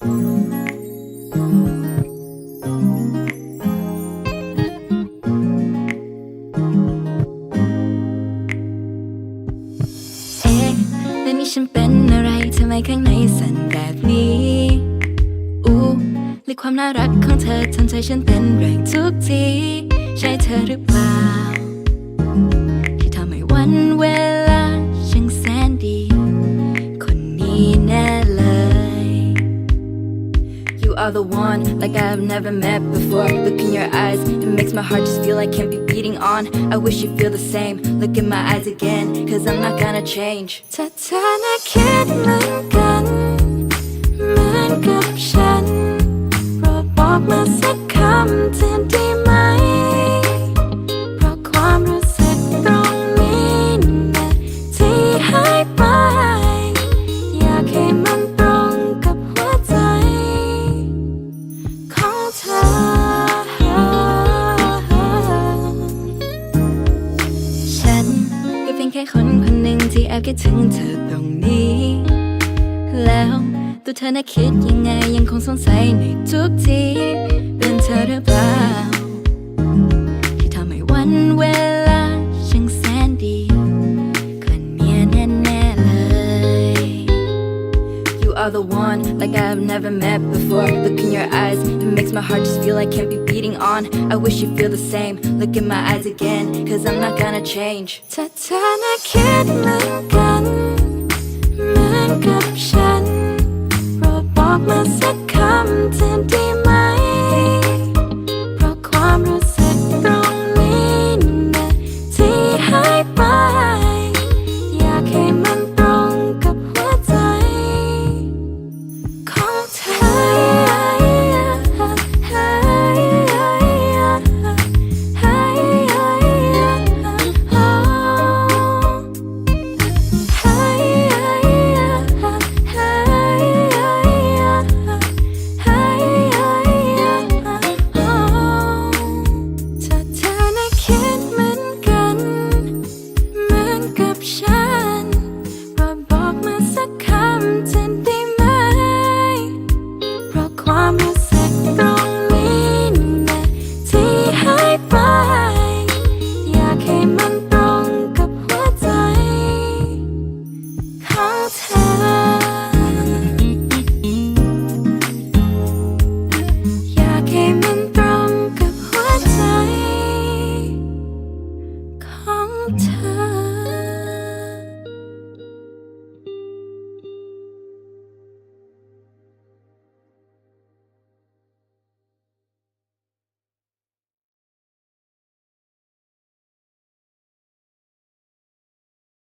เอ๊ะแล้วนี่ฉันเป็นอะไรทำไมข้างในสั่นแบบนี้อู้หรือความน่ารักของเธอทำใจฉันเต้นแรงทุกที ใช่เธอหรือเปล่า ที่ทำให้วันเวลาช่างแสนดี คนนี้แน่ are the one like I've never met before. Look in your eyes, it makes my heart just feel like can't be beating on. I wish you feel the same. Look in my eyes again, cause I'm not gonna change. ถ้าเธอน่ะคิดเหมือนกัน เห หนึ่งที่แอบคิดถึงเธอตรงนี้ แล้วตัวเธอน่ะคิดยังไงยังคงสงสัยในทุกที are the one like I've never met before. Look in your eyes, it makes my heart just feel I can't be beating on. I wish you feel the same. Look in my eyes again, cause I'm not gonna change. Ta-ta, can't. tell